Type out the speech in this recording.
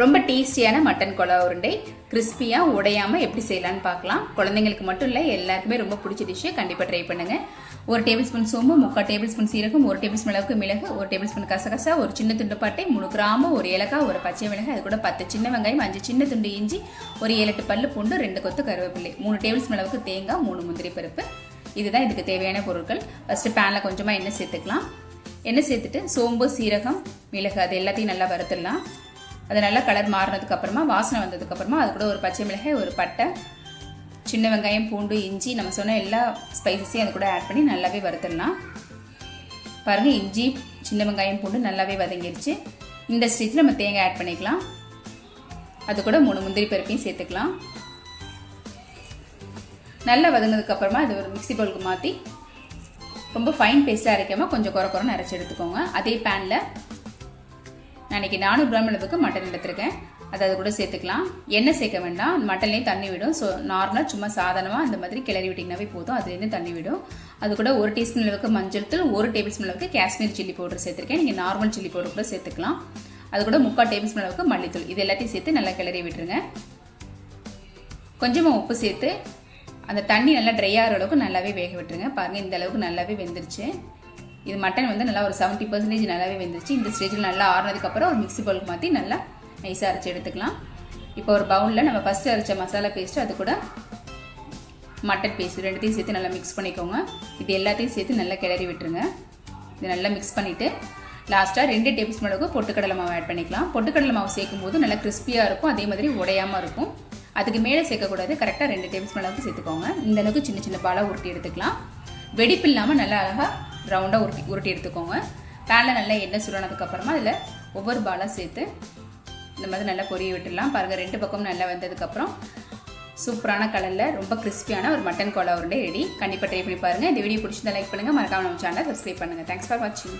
ரொம்ப டேஸ்டியான மட்டன் கொலா உருண்டை கிறிஸ்பியாக உடையாமல் எப்படி செய்யலான்னு பார்க்கலாம். குழந்தைங்களுக்கு மட்டும் இல்லை எல்லாருக்குமே ரொம்ப பிடிச்ச டிஷ்ஷு கண்டிப்பாக ட்ரை பண்ணுங்க. ஒரு டேபிள் ஸ்பூன் சோம்பு முக்கால் டேபிள் ஸ்பூன் சீரகம் ஒரு டேபிள் ஸ்பூன் அளவுக்கு மிளகு ஒரு டேபிள் ஸ்பூன் கசகசா ஒரு சின்ன துண்டு பட்டை மூணு கிராமம் ஒரு ஏலக்காய் ஒரு பச்சை மிளகாய் அது கூட பத்து சின்ன வெங்காயம் அஞ்சு சின்ன துண்டு இஞ்சி ஒரு ஏழு எட்டு பல்லு பூண்டு ரெண்டு கொத்து கருவேப்பிள்ளை மூணு டேபிள் ஸ்பூன் அளவுக்கு தேங்காய் மூணு முந்திரி பருப்பு. இதுதான் இதுக்கு தேவையான பொருட்கள். ஃபஸ்ட்டு பேனில் கொஞ்சமாக எண்ணெய் சேர்த்துக்கலாம். எண்ணெய் சேர்த்துட்டு சோம்பு சீரகம் மிளகு அது எல்லாத்தையும் நல்லா வறுத்துடலாம். அது நல்லா கலர் மாறினதுக்கு அப்புறமா வாசனை வந்ததுக்கு அப்புறமா அது கூட ஒரு பச்சை மிளகாய் ஒரு பட்டை சின்ன வெங்காயம் பூண்டு இஞ்சி நம்ம சொன்ன எல்லா ஸ்பைசஸையும் அது கூட ஆட் பண்ணி நல்லாவே வறுத்துடலாம். பாருங்கள் இஞ்சி சின்ன வெங்காயம் பூண்டு நல்லாவே வதங்கிருச்சு. இந்த ஸ்டேஜில் நம்ம தேங்காய் ஆட் பண்ணிக்கலாம். அது கூட மூணு முந்திரி பருப்பையும் சேர்த்துக்கலாம். நல்லா வதங்கினதுக்கு அப்புறமா இது ஒரு மிக்ஸி பவுலுக்கு மாற்றி ரொம்ப ஃபைன் பேஸ்ட்டாக அரைக்காமல் கொஞ்சம் குறை குறைன்னு அரைச்சி எடுத்துக்கோங்க. அதே பேனில் நான் இன்றைக்கி நானூறு கிராம் அளவுக்கு மட்டன் எடுத்திருக்கேன். அது அது கூட சேர்த்துக்கலாம். எண்ணெய் சேர்க்க வேண்டாம். மட்டன்லேயும் தண்ணி விடும். ஸோ நார்மலாக சும்மா சாதாரணமாக அந்த மாதிரி கிளறி விட்டிங்கனாவே போதும். அதுலேருந்து தண்ணி விடும். அது கூட ஒரு டீஸ்பூன் அளவுக்கு மஞ்சள் தூள் ஒரு டேபிள் ஸ்பூன் அளவுக்கு காஷ்மீர் சில்லி பவுடர் சேர்த்துருக்கேன். நீங்கள் நார்மல் சில்லி பவுடர் கூட சேர்த்துக்கலாம். அது கூட முக்கால் டேபிள் ஸ்பூன் அளவுக்கு மல்லித்தூள். இது எல்லாத்தையும் சேர்த்து நல்லா கிளறி விட்டுருங்க. கொஞ்சமாக உப்பு சேர்த்து அந்த தண்ணி நல்லா ட்ரை ஆகிற அளவுக்கு நல்லாவே வேக விட்டுருங்க. பாருங்கள் இந்த அளவுக்கு நல்லாவே வெந்துருச்சு. இது மட்டன் வந்து நல்லா ஒரு செவன்ட்டி பர்சன்டேஜ் நல்லாவே வெந்துருச்சு. இந்த ஸ்டேஜில் நல்லா ஆறுனதுக்கப்புறம் ஒரு மிக்ஸி பவுலுக்கு மாற்றி நல்லா நைஸாக அரைச்சி எடுத்துக்கலாம். இப்போ ஒரு பவுலில் நம்ம ஃபஸ்ட்டு அரைச்ச மசாலா பேஸ்ட்டு அது கூட மட்டன் பேஸ்ட் ரெண்டுத்தையும் சேர்த்து நல்லா மிக்ஸ் பண்ணிக்கோங்க. இது எல்லாத்தையும் சேர்த்து நல்லா கிளறி விட்டுருங்க. இது நல்லா மிக்ஸ் பண்ணிவிட்டு லாஸ்ட்டாக ரெண்டு டேபிள் ஸ்பூன் அளவுக்கு பொட்டுக்கடலை மாவு ஆட் பண்ணிக்கலாம். பொட்டுக்கடலை மாவு சேர்க்கும் போது நல்லா கிறிஸ்பியாக இருக்கும் அதே மாதிரி உடையாமல் இருக்கும். அதுக்கு மேலே சேர்க்கக்கூடாது. கரெக்டாக ரெண்டு டேபிள் ஸ்பூன் அளவுக்கு சேர்த்துக்கோங்க. இந்த அளவுக்கு சின்ன சின்ன பாலாக உருட்டி எடுத்துக்கலாம். வெடிப்பு இல்லாமல் நல்லா அழகாக ரவுண்டாக உருட்டி உருட்டி எடுத்துக்கோங்க. பேனில் நல்லா எண்ணெய் சுரணதுக்கப்புறமா அதில் ஒவ்வொரு பாலாக சேர்த்து இந்த மாதிரி நல்லா பொரிய விட்டுடலாம். பாருங்கள் ரெண்டு பக்கமும் நல்லா வந்ததுக்கப்புறம் சூப்பரான கலரில் ரொம்ப கிறிஸ்பியான ஒரு மட்டன் கோலா உருண்டை ரெடி கண்டிப்பாக ட்ரை பண்ணி பாருங்கள் இந்த வீடியோ பிடிச்சிருந்தா லைக் பண்ணுங்கள் மறக்காமல் நம்ம சேனலை சப்ஸ்கிரைப் பண்ணுங்கள் தேங்க்ஸ் ஃபார் வாட்சிங்